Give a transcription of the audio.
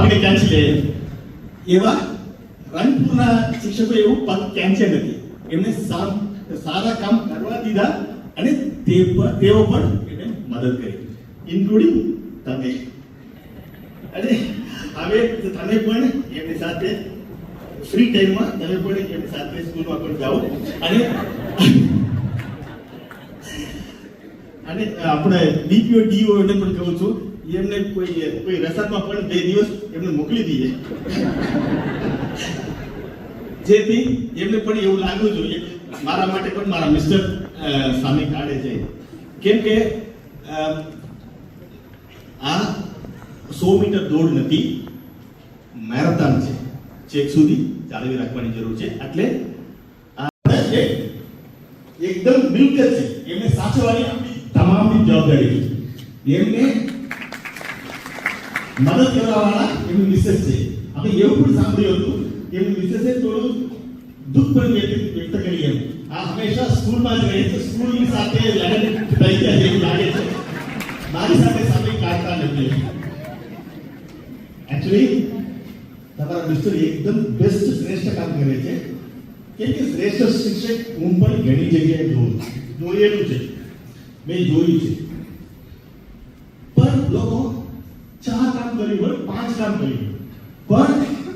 આપણે કેન્સલ એવા રંગપુરના શિક્ષકો એવું પગ કેન્સલ નથી. એમને સારા કામ કરવા દીધા અને તે તેઓ પણ એને મદદ કરી. ઇન્ક્લુડિંગ તમે. અને હવે તમે પણ એમની સાથે ફ્રી ટાઈમમાં તમે પણ એમની સાથે સ્કૂલમાં પણ જાઓ. અને અને આપણે ડીપીઓ ડીઓ પણ કહું છું. એમને કોઈ કોઈ રસદમાં પણ બે દિવસ એમને મોકલી દઈએ. જેથી એમને પણ એવું લાગવું જોઈએ. મારા માટે પણ મારા મિસ્ટર સામે કાઢે છે. કેમ કે આ સો મીટર દોડ નથી, મેરેથોન છે. ચેક સુધી જાળવી રાખવાની જરૂર છે. એટલે આ છે એકદમ મિલકત છે. એમને સાચવવાની આપણી તમામની જવાબદારી છે. એમને મદદ કરવાવાળા એમનું મિસેસ છે આપણે એવું પણ સાંભળ્યું હતું કે એમની મિસેસે થોડું દુઃખ પણ વ્યક્ત કરી એમ આ હંમેશા સ્કૂલમાં જ રહે છે સ્કૂલની સાથે લડત થઈ જાય એવું લાગે છે મારી સાથે સમય કાઢતા નથી એકચ્યુઅલી તમારા મિસ્ટર એકદમ બેસ્ટ શ્રેષ્ઠ કામ કરે છે કેમ કે શ્રેષ્ઠ શિક્ષક હું પણ ઘણી જગ્યાએ જોઉં. જોયેલું છે મેં જોયું છે પણ લોકો very good, Pakistan very. But